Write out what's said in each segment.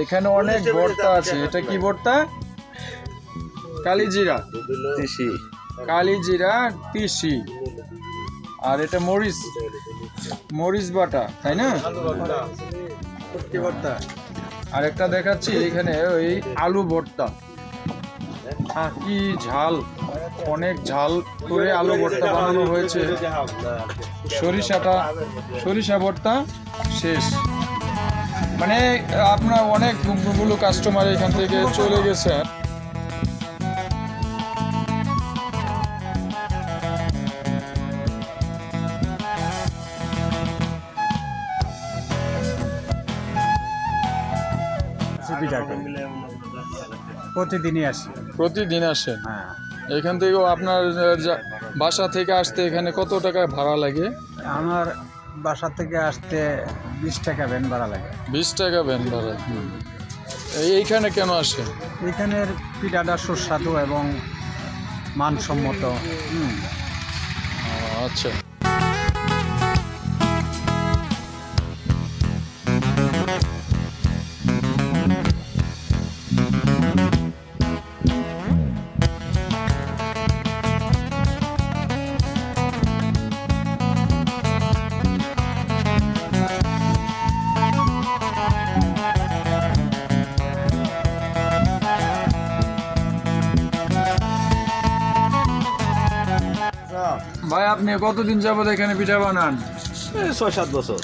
এখানে অনেক ভর্তা আছে। এটা কি ভর্তা? কালিজিরা তিসি। কালিজিরা তিসি। আর এটা মরিচ। মরিচ বাটা তাই না? আর একটা দেখাচ্ছি এখানে ওই আলু ভর্তা। কি ঝাল। অনেক ঝাল করে আলু ভর্তা বানানো হয়েছে। সরিষাটা সরিষা ভর্তা শেষ। মানে আপনার অনেকগুলো কাস্টমার এখান থেকে চলে গেছে। প্রতিদিনই আসি। প্রতিদিন আসেন হ্যাঁ। এখান থেকেও আপনার যা- বাসা থেকে আসতে এখানে কত টাকা ভাড়া লাগে? আমার বাসা থেকে আসতে বিশ টাকা ভ্যান ভাড়া লাগে। বিশ টাকা ভ্যান ভাড়া। এই- এইখানে কেন আসে? এখানের পিঠাটা সুস্বাদু এবং মানসম্মত। আচ্ছা। ভাই আপনি কতদিন যাবত এখানে পিঠা বানান? এই ছয় সাত বছর।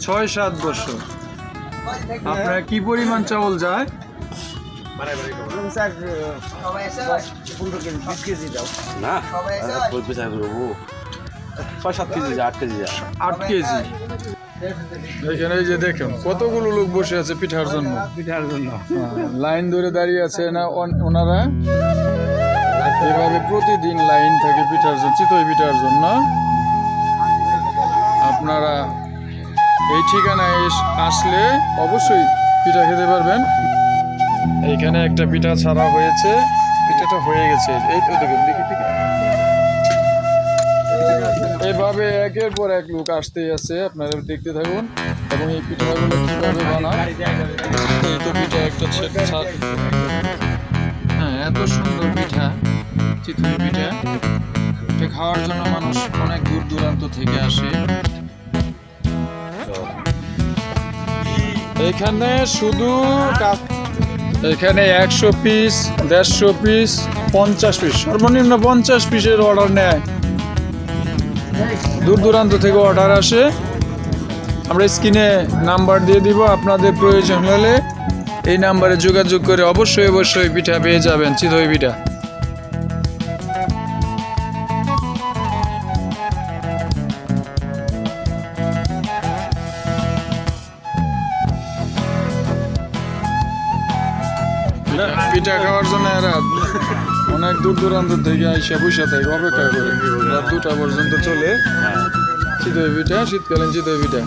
ছয় সাত বছর। আপনার কি পরিমাণ চাউল যায়? না ছয় সাত কেজি যা আট কেজি আট কেজি। এখানে এই যে দেখুন কতগুলো লোক বসে আছে পিঠার জন্য। পিঠার জন্য। লাইন ধরে দাঁড়িয়ে আছে না ওন- ওনারা? এভাবে প্রতিদিন লাইন থাকে পিঠার জন্য চিতই পিঠার জন্য আপনারা এই ঠিকানায় আসলে অবশ্যই পিঠা খেতে পারবেন। এইখানে একটা পিঠা ছাড়া হয়েছে, পিঠাটা হয়ে গেছে। এই তো দেখুন, দেখি এভাবে একের পর এক লোক আসতেই আছে, আপনারা দেখতে থাকুন। এবং এই পিঠাগুলো কীভাবে বানায়, এই তো পিঠা একটা হ্যাঁ এত সুন্দর পিঠা, চিতই পিঠা, এটা খাওয়ার জন্য মানুষ অনেক দূর দূরান্ত থেকে আসে। এখানে শুধু এখানে একশো পিস দেড়শো পিস পঞ্চাশ পিস সর্বনিম্ন পঞ্চাশ পিসের অর্ডার নেয়। দূর দূরান্ত থেকে অর্ডার আসে। আমরা স্ক্রিনে নাম্বার দিয়ে দিব, আপনাদের প্রয়োজন হলে এই নাম্বারে যোগাযোগ করে অবশ্যই অবশ্যই পিঠা পেয়ে যাবেন চিতই পিঠা। পিঠা খাওয়ার জন্য এরা অনেক দূর দূরান্ত থেকে আইসা বসে থাকে অপেক্ষা করে। রাত দুটা পর্যন্ত চলে। চিতই পিঠা শীতকালীন চিতই পিঠা।